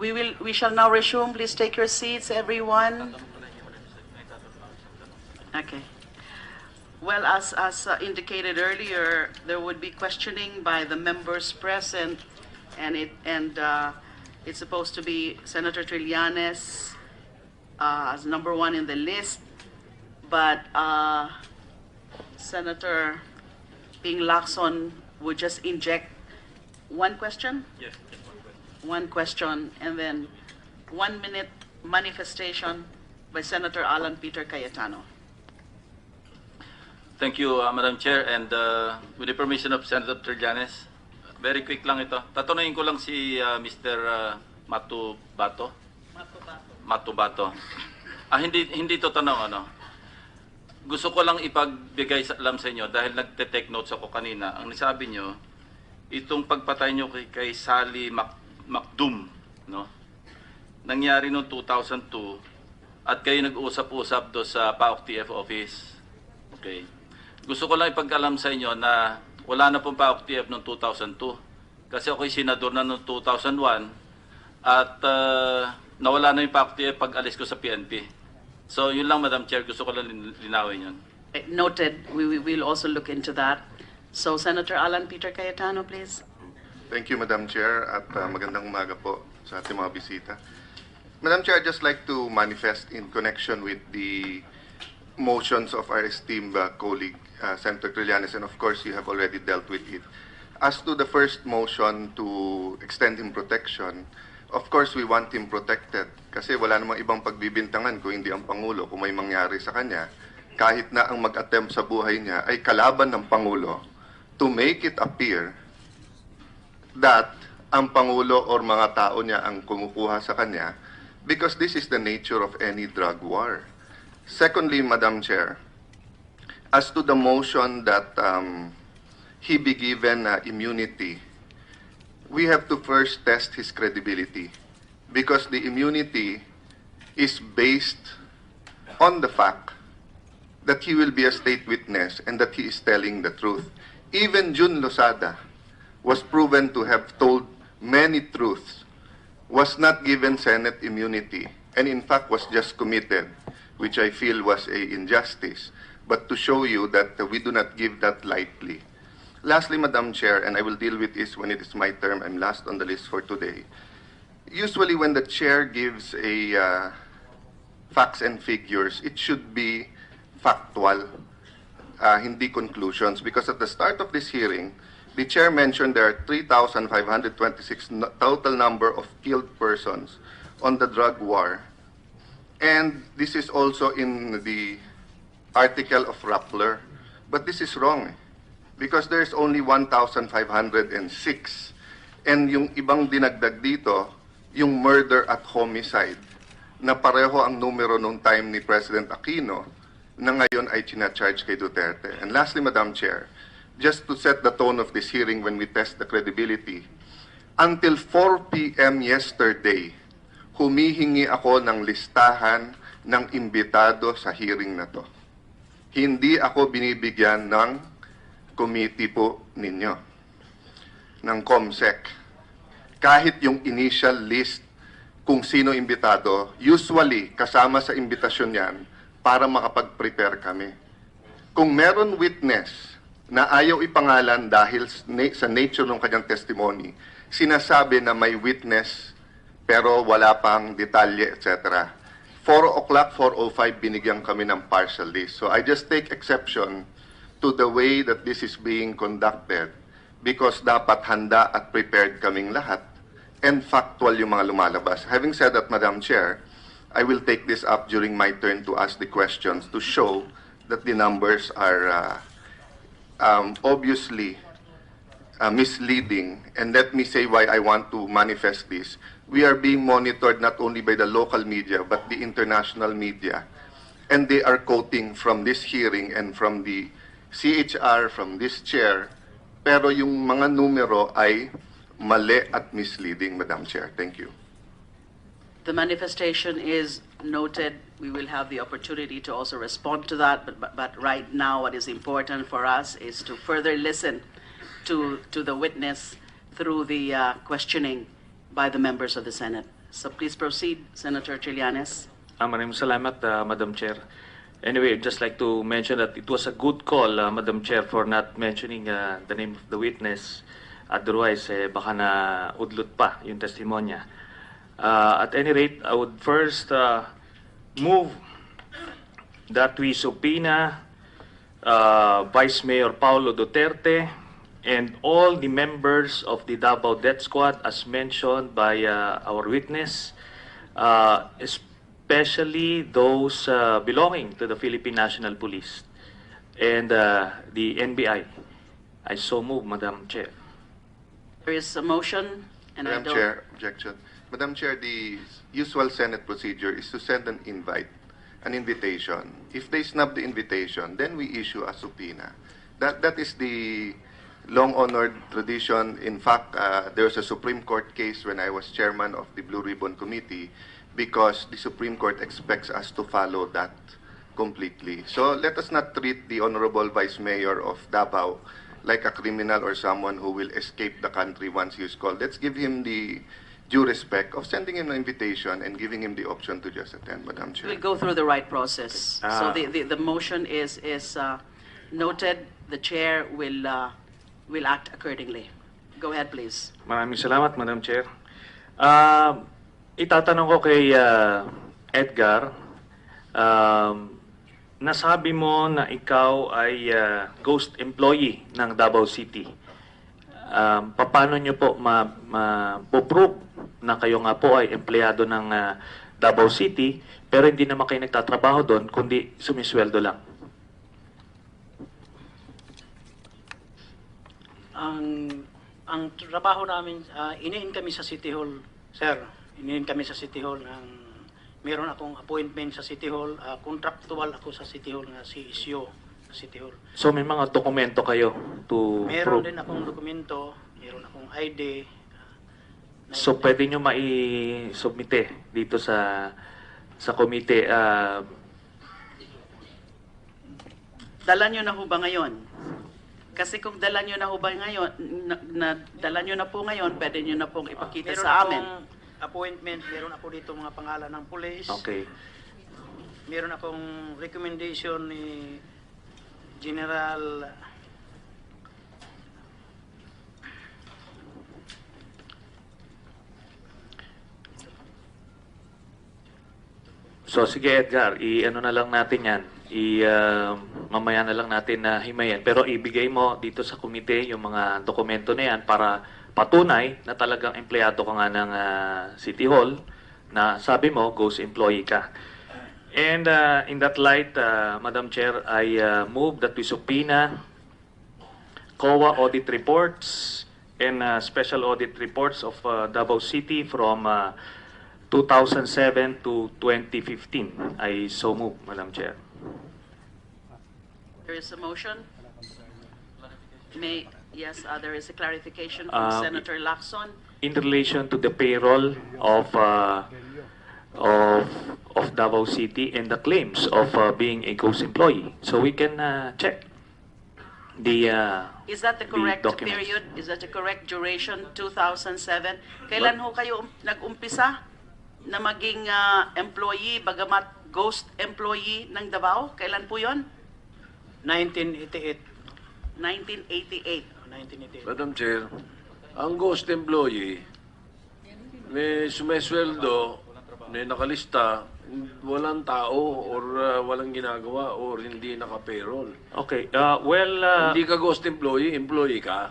We will, we shall now resume. Please take your seats, everyone. Okay. Well, as, as uh, indicated earlier, there would be questioning by the members present, and it, and, uh, it's supposed to be Senator Trillanes, uh, as number one in the list, but, uh, Senator Ping Lacson would just inject one question? Yes. One question, and then one minute manifestation by Senator Alan Peter Cayetano. Thank you, uh, Madam Chair, and uh, with the permission of Senator Trillanes, very quick lang ito. Tatanungin ko lang si uh, Mr. Uh, Matubato. Matubato. Ah, hindi hindi to tanong ano. Gusto ko lang ipagbigay sa, alam sa inyo dahil nagte-take notes ako kanina. Ang nasabi nyo, itong pagpatay nyo kay, kay Sally Mac, Macdum, no? Nangyari noong 2002 at kayo nag-usap-usap do sa PAOK TF office. Okay. Gusto ko lang ipagkalam sa inyo na wala na pong PAOK TF noong 2002. Kasi ako'y senador na noong 2001 at uh, nawala na yung PAOK TF pag alis ko sa PNP. So yun lang Madam Chair, gusto ko lang lin- linawin yun. Eh, Noted, we we will also look into that. So Senator Alan Peter Cayetano, please. Thank you, Madam Chair, at uh, magandang umaga po sa ating mga bisita. Madam Chair, I'd just like to manifest in connection with the motions of our esteemed uh, colleague, uh, Senator Trillanes, and of course, you have already dealt with it. As to the first motion to extend him protection, of course, we want him protected kasi wala namang ibang pagbibintangan kung hindi ang Pangulo kung may mangyari sa kanya. Kahit na ang mag-attempt sa buhay niya ay kalaban ng Pangulo to make it appear that ang Pangulo or mga tao niya ang kumukuha sa kanya because this is the nature of any drug war. Secondly, Madam Chair, as to the motion that um, he be given uh, immunity, we have to first test his credibility because the immunity is based on the fact that he will be a state witness and that he is telling the truth. Even Jun Losada was proven to have told many truths, was not given Senate immunity, and in fact was just committed, which I feel was a injustice. But to show you that we do not give that lightly. Lastly, Madam Chair, and I will deal with this when it is my term, I'm last on the list for today. Usually when the chair gives a uh, facts and figures, it should be factual, uh, hindi conclusions. Because at the start of this hearing, the chair mentioned there are 3,526 n- total number of killed persons on the drug war. And this is also in the article of Rappler. But this is wrong. Because there's only 1,506. And yung ibang dinagdag dito, yung murder at homicide, na pareho ang numero nung time ni President Aquino, na ngayon ay charge kay Duterte. And lastly, Madam Chair, just to set the tone of this hearing when we test the credibility, until 4 p.m. yesterday, humihingi ako ng listahan ng imbitado sa hearing na to. Hindi ako binibigyan ng committee po ninyo, ng COMSEC. Kahit yung initial list kung sino imbitado, usually kasama sa imbitasyon yan para makapag-prepare kami. Kung meron witness na ayaw ipangalan dahil sa nature ng kanyang testimony, sinasabi na may witness pero wala pang detalye, etc. 4 o'clock, 4.05, binigyan kami ng partial list. So I just take exception to the way that this is being conducted because dapat handa at prepared kaming lahat and factual yung mga lumalabas. Having said that, Madam Chair, I will take this up during my turn to ask the questions to show that the numbers are uh, um, obviously uh, misleading. And let me say why I want to manifest this. We are being monitored not only by the local media, but the international media. And they are quoting from this hearing and from the CHR, from this chair. Pero yung mga numero ay mali at misleading, Madam Chair. Thank you. The manifestation is noted. We will have the opportunity to also respond to that, but, but, but right now, what is important for us is to further listen to, to the witness through the uh, questioning by the members of the Senate. So please proceed, Senator Trillanes. Ah, maraming salamat, ah, Madam Chair. Anyway, I'd just like to mention that it was a good call, ah, Madam Chair, for not mentioning ah, the name of the witness. Otherwise, eh, baka na udlot pa yung testimonya. Ah, at any rate, I would first ah, move that we subpoena uh, Vice Mayor Paulo Duterte and all the members of the Davao Death Squad as mentioned by uh, our witness, uh, especially those uh, belonging to the Philippine National Police and uh, the NBI. I so move, Madam Chair. There is a motion, and I Madam don't... Chair, objection. Madam Chair, the usual Senate procedure is to send an invite, an invitation. If they snub the invitation, then we issue a subpoena. That that is the long honored tradition. In fact, uh, there was a Supreme Court case when I was chairman of the Blue Ribbon Committee because the Supreme Court expects us to follow that completely. So let us not treat the Honorable Vice Mayor of Davao like a criminal or someone who will escape the country once he is called. Let's give him the due respect of sending him an invitation and giving him the option to just attend, Madam Chair. We'll go through the right process. So Ah. the, the, the motion is, is uh, noted. The chair will, uh, will act accordingly. Go ahead, please. Maraming salamat, Madam Chair. Ah, itatanong ko kay ah, Edgar, um, nasabi mo na ikaw ay ah, ghost employee ng Davao City. Um, paano nyo po ma, ma prove na kayo nga po ay empleyado ng ah, Davao City pero hindi naman kayo nagtatrabaho doon kundi sumisweldo lang? ang ang trabaho namin uh, iniin kami sa City Hall sir iniin kami sa City Hall ng meron akong appointment sa City Hall uh, contractual ako sa City Hall nga si isyo sa City Hall So may mga dokumento kayo to meron prove? din akong dokumento meron akong ID uh, na- So pwede nyo mai-submite dito sa sa komite. ah, Dala nyo na ho ba ngayon? Kasi kung dala nyo na ho ba ngayon, na, na, dala nyo na po ngayon, pwede nyo na pong ipakita meron sa amin. akong appointment meron ako dito mga pangalan ng police okay. meron akong recommendation ni General So sige Edgar, i-ano na lang natin yan. I, ah, mamaya na lang natin na himayin. Pero ibigay mo dito sa komite yung mga dokumento na yan para patunay na talagang empleyado ka nga ng ah, City Hall na sabi mo, ghost employee ka. And ah, in that light, ah, Madam Chair, I ah, move that we subpoena COA audit reports and uh, special audit reports of uh, Davao City from uh, 2007 to 2015. I so move, Madam Chair. There is a motion. May, yes, uh, there is a clarification from Um, Senator Lacson. In relation to the payroll of uh, of of Davao City and the claims of uh, being a ghost employee, so we can uh, check the uh, Is that the the correct documents. period? Is that the correct duration, 2007? Kailan ho kayo um- nag-umpisa na maging ah, employee, bagamat ghost employee ng Davao? Kailan po yon? 1988 1988. 1988 Madam Chair, ang ghost employee, may sumesweldo, may nakalista, walang tao or uh, walang ginagawa or hindi naka-payroll. Okay, uh, well, uh, hindi ka ghost employee, employee ka.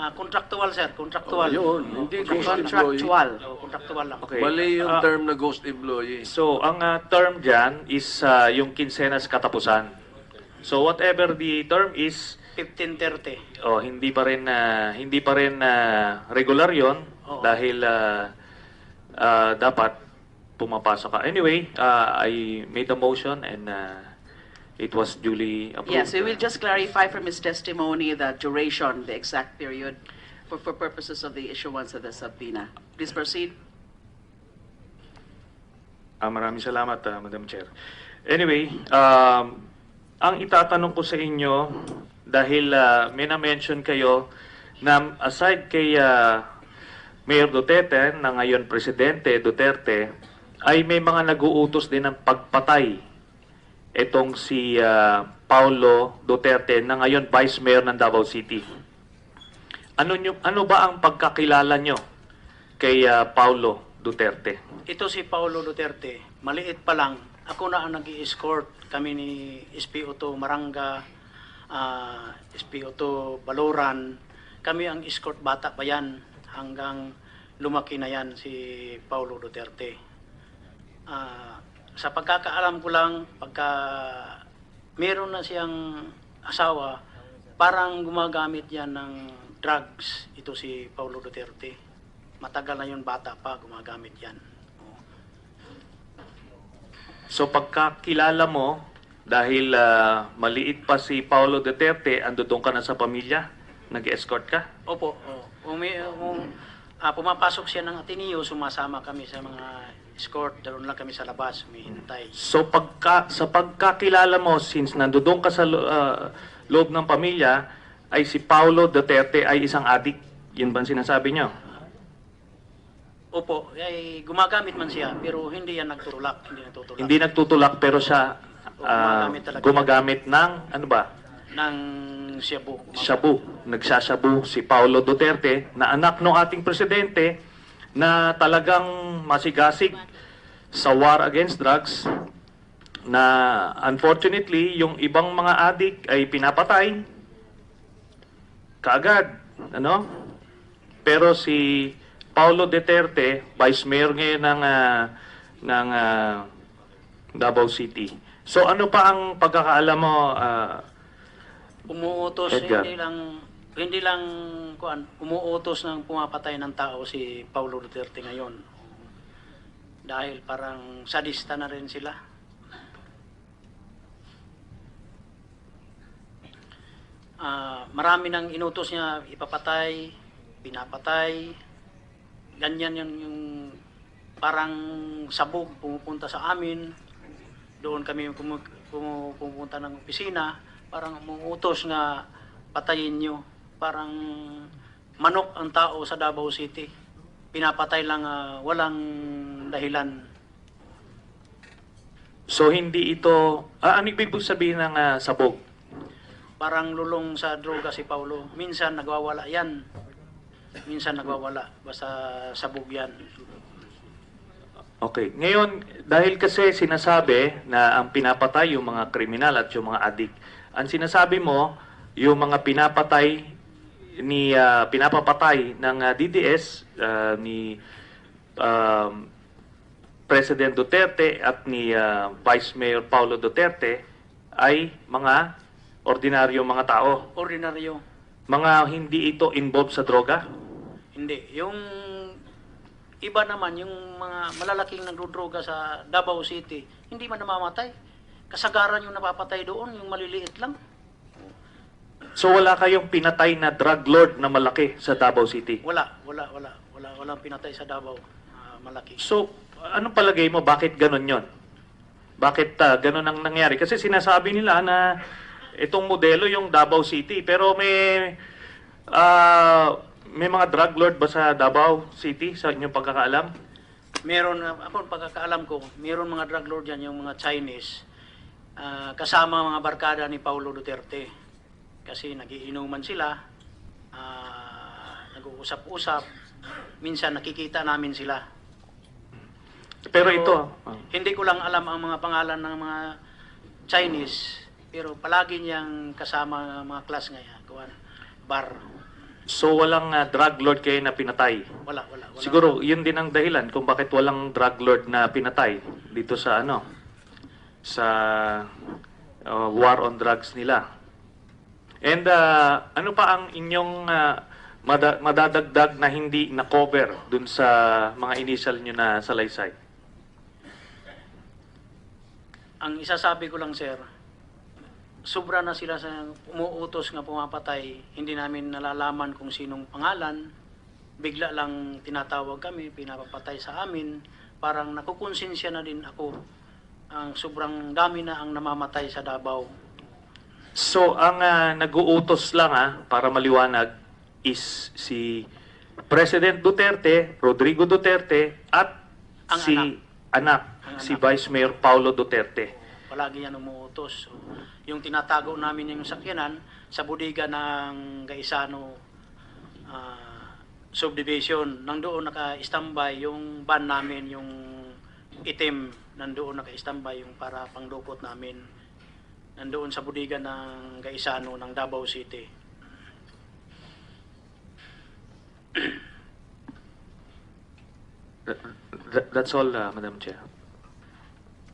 Ah, contractual sir, contractual. Oh, yun, hindi ghost employee. Contractual. Oh, contractual lang. okay. Mali yung Uh, term na ghost employee. So, ang uh, term dyan is uh, yung kinsenas katapusan. So, whatever the term is, 1530. oh, hindi pa rin uh, hindi pa rin uh, regular 'yon Oo. dahil uh, uh, dapat pumapasok ka. Anyway, uh, I made the motion and uh, it was duly approved. Yes, we will just clarify from his testimony the duration, the exact period, for, for purposes of the issuance of the subpoena. Please proceed. Ah, maraming salamat, ah, Madam Chair. Anyway, um, ang itatanong ko sa inyo, dahil ah, may na-mention kayo na aside kay ah, Mayor Duterte, na ngayon Presidente Duterte, ay may mga naguutos din ng pagpatay. Itong si ah, Paulo Duterte, na ngayon Vice Mayor ng Davao City. Ano, nyo, ano ba ang pagkakilala nyo kay ah, Paulo Duterte? Ito si Paulo Duterte, maliit pa lang, ako na ang nag escort kami ni SPO2 Maranga, ah, SPO2 Baloran. Kami ang escort bata pa yan hanggang lumaki na yan si Paulo Duterte. Ah, sa pagkakaalam ko lang, pagka meron na siyang asawa, parang gumagamit yan ng drugs, ito si Paulo Duterte. Matagal na yun, bata pa, gumagamit yan. So pagkakilala mo, dahil ah, maliit pa si Paulo Duterte, ando doon ka na sa pamilya, nag-escort ka? Opo, oh. Umi, um, ah, pumapasok siya ng Ateneo, sumasama kami sa mga escort, doon lang kami sa labas, humihintay. So pagka, sa pagkakilala mo, since nandoon ka sa lo- ah, loob ng pamilya, ay si Paulo Duterte ay isang adik. Yun ba ang sinasabi nyo? Opo, ay gumagamit man siya, pero hindi yan nagtutulak, hindi nagtutulak. Hindi nagtutulak pero siya ah, Gumagamit talaga. gumagamit ng, ano ba, Ng Cebu. shabu. Nagsashabu si Paulo Duterte na anak ng ating presidente na talagang masigasig sa war against drugs na unfortunately yung ibang mga adik ay pinapatay kaagad ano pero si Paulo Duterte vice mayor ngayon ng ah, ng ah, Davao City so ano pa ang pagkakaalam mo ah, Umuutos, Edgar. hindi lang, hindi lang, kuan, umuutos ng pumapatay ng tao si Paulo Duterte ngayon. Dahil parang sadista na rin sila. Ah, marami nang inutos niya ipapatay, pinapatay. Ganyan yun yung parang sabog pumupunta sa amin. Doon kami pumu- pumu- pumupunta ng opisina, parang umuutos nga patayin nyo. Parang manok ang tao sa Davao City. Pinapatay lang ah, walang dahilan. So hindi ito ah, ano ibig sabihin ng ah, sabog? Parang lulong sa droga si Paulo. Minsan nagwawala yan. Minsan nagwawala. Basta sabog yan. Okay. Ngayon, dahil kasi sinasabi na ang pinapatay yung mga kriminal at yung mga adik, ang sinasabi mo, yung mga pinapatay ni ah, pinapapatay ng ah, DDS ah, ni um, President Duterte at ni ah, Vice Mayor Paulo Duterte ay mga ordinaryong mga tao. Ordinaryo. Mga hindi ito involved sa droga. Hindi. Yung iba naman, yung mga malalaking nagdodroga sa Davao City, hindi man namamatay. Kasagaran yung napapatay doon, yung maliliit lang. So wala kayong pinatay na drug lord na malaki sa Davao City. Wala, wala, wala. Wala, walang pinatay sa Davao. ah, malaki. So, anong palagay mo? Bakit ganun yon? Bakit ah, ganun ang nangyari? Kasi sinasabi nila na itong modelo yung Davao City. Pero may ah, may mga drug lord ba sa Davao City sa inyong pagkakaalam? Meron, ako pagkakaalam ko, meron mga drug lord yan, yung mga Chinese, ah, kasama mga barkada ni Paulo Duterte. Kasi nagiinuman sila, ah, nag-uusap-usap, minsan nakikita namin sila. Pero ito, ah, Hindi ko lang alam ang mga pangalan ng mga Chinese, pero palagi niyang kasama ang mga class ngayon, kuwan, bar. so walang ah, drug lord kayo na pinatay. Wala, wala, wala. Siguro yun din ang dahilan kung bakit walang drug lord na pinatay dito sa ano sa uh, war on drugs nila. And uh, ano pa ang inyong uh, mada- madadagdag na hindi na cover dun sa mga initial nyo na salaysay? Ang isasabi ko lang, sir, sobra na sila sa umuutos nga pumapatay. Hindi namin nalalaman kung sinong pangalan. Bigla lang tinatawag kami, pinapapatay sa amin. Parang nakukonsensya na din ako. Ang sobrang dami na ang namamatay sa Davao. So ang uh, nag-uutos lang ah, para maliwanag is si President Duterte, Rodrigo Duterte, at Ang si anak, Ang si anak. Vice Mayor Paulo Duterte. Palagi yan umuutos. So, yung tinatago namin yung sakyanan sa budiga ng Gaisano ah, subdivision, nandoon naka-standby yung van namin, yung itim, nandoon naka-standby yung para pangdukot namin. Nandoon sa budiga ng Gaisano ng Davao City. That- that's all, uh, Madam Chair.